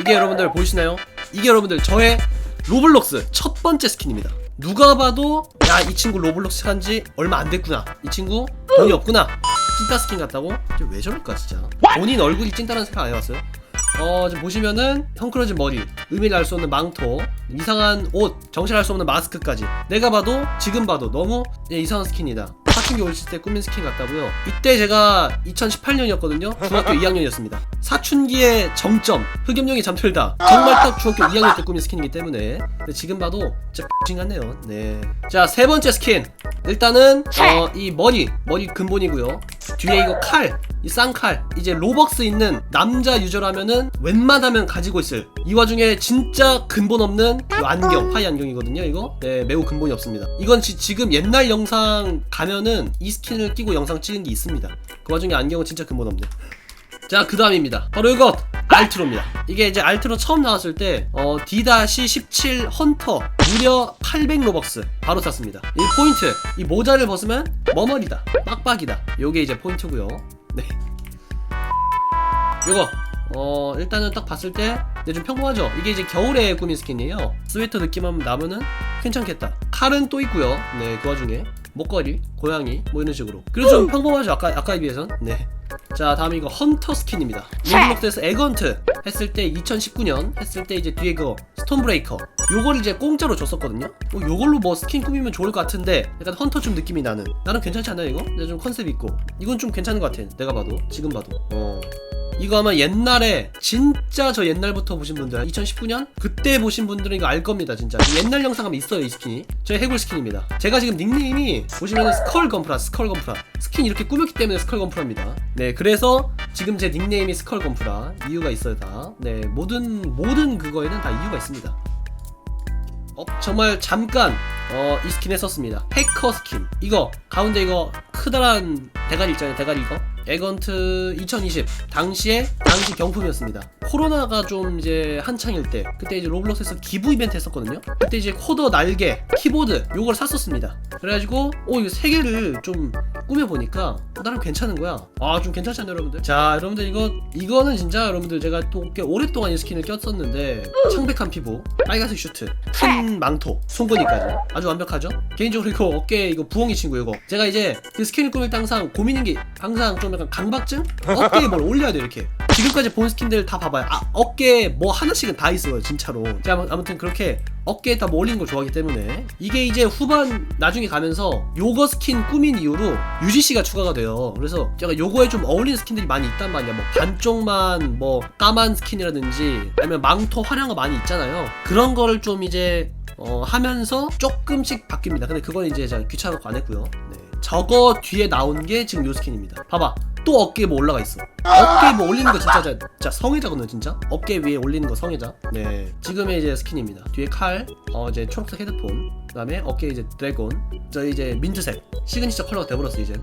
이게 여러분들 보이시나요? 이게 여러분들 저의 로블록스 첫 번째 스킨입니다. 누가 봐도 야 이 친구 로블록스 한지 얼마 안 됐구나. 이 친구 돈이 없구나. 찐따 스킨 같다고? 왜 저럴까 진짜? 본인 얼굴이 찐따라는 생각 안 해봤어요? 어 지금 보시면은 헝클어진 머리, 의미를 알 수 없는 망토, 이상한 옷, 정신을 알 수 없는 마스크까지. 내가 봐도 지금 봐도 너무 예, 이상한 스킨이다. 사춘기 올실 때 꾸민 스킨 같다고요. 이때 제가 2018년이었거든요. 중학교 2학년이었습니다. 사춘기의 정점, 흑염룡이 잠들다. 정말 딱 중학교 2학년 때 꾸민 스킨이기 때문에 근데 지금 봐도 진짜 X 같네요. 네. 자 세 번째 스킨. 일단은 어, 이 머리, 머리 근본이고요. 뒤에 이거 칼, 이 쌍칼. 이제 로벅스 있는 남자 유저라면은 웬만하면 가지고 있을. 이 와중에 진짜 근본 없는 이 안경, 파이 안경이거든요. 이거 네 매우 근본이 없습니다. 이건 지, 지금 옛날 영상 가면은 이 스킨을 끼고 영상 찍은 게 있습니다. 그 와중에 안경은 진짜 근본 없네. 자, 그 다음입니다. 바로 이것! 알트로입니다. 이게 이제 알트로 처음 나왔을 때, 어, D-17 헌터, 무려 800 로벅스. 바로 샀습니다. 이 포인트, 이 모자를 벗으면 머머리다. 빡빡이다. 요게 이제 포인트고요 네. 요거, 어, 일단은 딱 봤을 때, 네, 좀 평범하죠? 이게 이제 겨울에 꾸민 스킨이에요. 스웨터 느낌만 나면은 괜찮겠다. 칼은 또 있고요 네, 그 와중에. 목걸이, 고양이, 뭐 이런 식으로. 그리고 좀 평범하죠? 아까, 아까에 비해선. 네. 자 다음 이거 헌터 스킨입니다 로블록스에서 에건트 했을 때 2019년 했을 때 이제 뒤에 그 스톤 브레이커 요걸 이제 공짜로 줬었거든요 어, 요걸로 뭐 스킨 꾸미면 좋을 것 같은데 약간 헌터 좀 느낌이 나는 나는 괜찮지 않나요 이거? 근데 좀 컨셉 있고 이건 좀 괜찮은 것 같아 내가 봐도 지금 봐도 어 이거 아마 옛날에 진짜 저 옛날부터 보신 분들 2019년 그때 보신 분들은 이거 알 겁니다 진짜 옛날 영상 하면 있어요 이 스킨이 저의 해골 스킨입니다 제가 지금 닉네임이 보시면은 스컬 건프라 스컬 건프라 스킨 이렇게 꾸몄기 때문에 스컬 건프라입니다 네 그래서 지금 제 닉네임이 스컬 건프라 이유가 있어요 다네 모든 모든 그거에는 다 이유가 있습니다 어, 정말 잠깐 어, 이 스킨 했었습니다. 해커 스킨. 이거 가운데 이거 크다란 대가리 있잖아요. 대가리 이거. 에건트 2020 당시에 당시 경품이었습니다. 코로나가 좀 이제 한창일 때 그때 이제 로블록스에서 기부 이벤트 했었거든요. 그때 이제 코더 날개, 키보드 요걸 샀었습니다. 그래가지고 오 이거 세 개를 좀 꾸며 보니까 나름 괜찮은 거야. 아 좀 괜찮지 않나요, 여러분들? 자, 여러분들 이거 이거는 진짜 여러분들 제가 또 꽤 오랫동안 이 스킨을 꼈었는데 창백한 피부, 빨간색 슈트, 큰 망토, 송곳니까지 아주 완벽하죠? 개인적으로 이거 어깨 이거 부엉이 친구 이거 제가 이제 그 스킨을 꾸밀 때 항상 고민인 게 항상 좀 약간 강박증? 어깨에 뭘 올려야 돼 이렇게 지금까지 본 스킨들 다 봐봐요. 아 어깨에 뭐 하나씩은 다 있어요 진짜로. 제가 아무- 아무튼 그렇게 어깨에 다 뭐 올리는 걸 좋아하기 때문에. 이게 이제 후반 나중에 가면서 요거 스킨 꾸민 이후로 UGC가 추가가 돼요. 그래서 제가 요거에 좀 어울리는 스킨들이 많이 있단 말이야. 뭐 반쪽만 뭐 까만 스킨이라든지 아니면 망토 화려한 거 많이 있잖아요. 그런 거를 좀 이제 어, 하면서 조금씩 바뀝니다. 근데 그건 이제 제가 귀찮아서 안 했고요. 네. 저거 뒤에 나온 게 지금 요 스킨입니다. 봐봐. 또 어깨에 뭐 올라가 있어. 어깨에 뭐 올리는 거 진짜, 진짜 성애자거든요, 진짜. 어깨 위에 올리는 거 성애자. 네. 지금의 이제 스킨입니다. 뒤에 칼, 어 이제 초록색 헤드폰, 그다음에 어깨에 이제 드래곤, 저 이제 민트색 시그니처 컬러가 돼버렸어 이제.